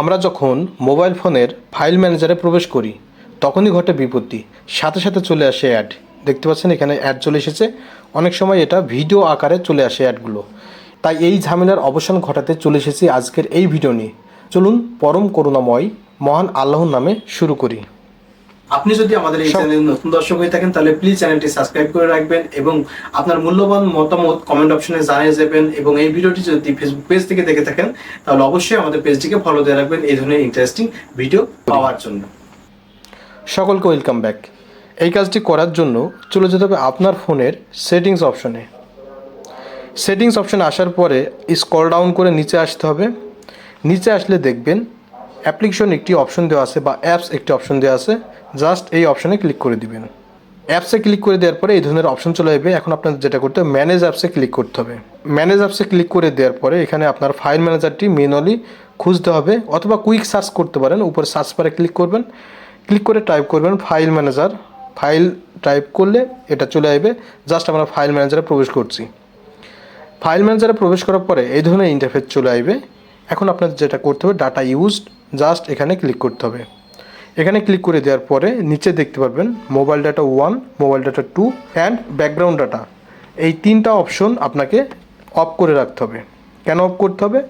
আমরা যখন মোবাইল ফোনের ফাইল ম্যানেজারে প্রবেশ করি, তখনই ঘটে বিপত্তি। সাথে সাথে চলে আসে অ্যাড। দেখতে পাচ্ছেন এখানে অ্যাড চলে এসেছে। অনেক সময় এটা ভিডিও আকারে চলে আসে অ্যাডগুলো। তাই এই ঝামেলার অবসান ঘটাতে চলে এসেছি আজকের এই ভিডিও নিয়ে। চলুন পরম করুণাময়, মহান আল্লাহর নামে শুরু করি। আপনি যদি আমাদের এই চ্যানেলে নতুন দর্শক হয়ে থাকেন তাহলে প্লিজ চ্যানেলটি সাবস্ক্রাইব করে রাখবেন এবং আপনার মূল্যবান মতামত কমেন্ট অপশনে জানিয়ে যাবেন এবং এই ভিডিওটি যদি ফেসবুক পেজ থেকে দেখে থাকেন তাহলে অবশ্যই আমাদের পেজটিকে ফলো দিয়ে রাখবেন এই ধরনের ইন্টারেস্টিং ভিডিও পাওয়ার জন্য। সকলকে ওয়েলকাম ব্যাক এই কাজটি করার জন্য চলে যেতে হবে আপনার ফোনের সেটিংস অপশনে সেটিংস অপশনে আসার পরে স্ক্রল ডাউন করে নিচে আসতে হবে। নিচে আসলে দেখবেন অ্যাপ্লিকেশন একটি অপশন দেওয়া আছে বা অ্যাপস একটি অপশন দেওয়া আছে, জাস্ট এই অপশনে ক্লিক করে দিবেন। অ্যাপসে ক্লিক করে দেওয়ার পরে এই ধরনের অপশন চলে আসবে। এখন আপনাদের যেটা করতে হবে, ম্যানেজ অ্যাপসে ক্লিক করতে হবে। ম্যানেজ অ্যাপসে ক্লিক করে দেওয়ার পরে এখানে আপনার ফাইল ম্যানেজারটি ম্যানুয়ালি খুঁজতে হবে অথবা কুইক সার্চ করতে পারেন। উপরে সার্চ বারে ক্লিক করবেন। ক্লিক করে টাইপ করবেন ফাইল ম্যানেজার। ফাইল টাইপ করলে এটা চলে আসবে। জাস্ট আমরা ফাইল ম্যানেজারে প্রবেশ করছি। ফাইল ম্যানেজারে প্রবেশ করার পরে এই ধরনের ইন্টারফেস চলে আসবে। এখন আপনাদের যেটা করতে হবে ডাটা ইউজড জাস্ট এখানে ক্লিক করতে হবে। এখানে ক্লিক করে দেওয়ার পরে নিচে দেখতে পারবেন mobile data one mobile data two and background data এই তিনটা অপশন আপনাকে অফ করে রাখতে হবে। কেন অফ করতে হবে?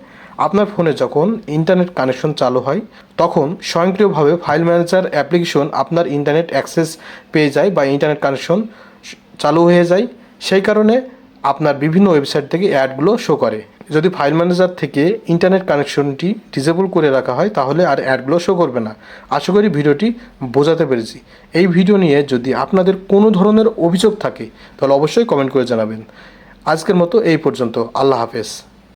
আপনার ফোনে যখন ইন্টারনেট কানেকশন চালু হয়, তখন স্বয়ংক্রিয়ভাবে ফাইল ম্যানেজার অ্যাপ্লিকেশন আপনার ইন্টারনেট অ্যাক্সেস পেয়ে যায় বা ইন্টারনেট কানেকশন চালু হয়ে যায়। সেই কারণে আপনার বিভিন্ন ওয়েবসাইট থেকে অ্যাডগুলো শো করে। যদি ফাইল ম্যানেজার থেকে ইন্টারনেট কানেকশনটি ডিসেবল করে রাখা হয়, তাহলে আর অ্যাডগুলো শো করবে না। আশা করি ভিডিওটি বোঝাতে পেরেছি। এই ভিডিও নিয়ে যদি আপনাদের কোনো ধরনের অভিযোগ থাকে, তাহলে অবশ্যই কমেন্ট করে জানাবেন। আজকের মতো এই পর্যন্ত। আল্লাহ হাফেজ।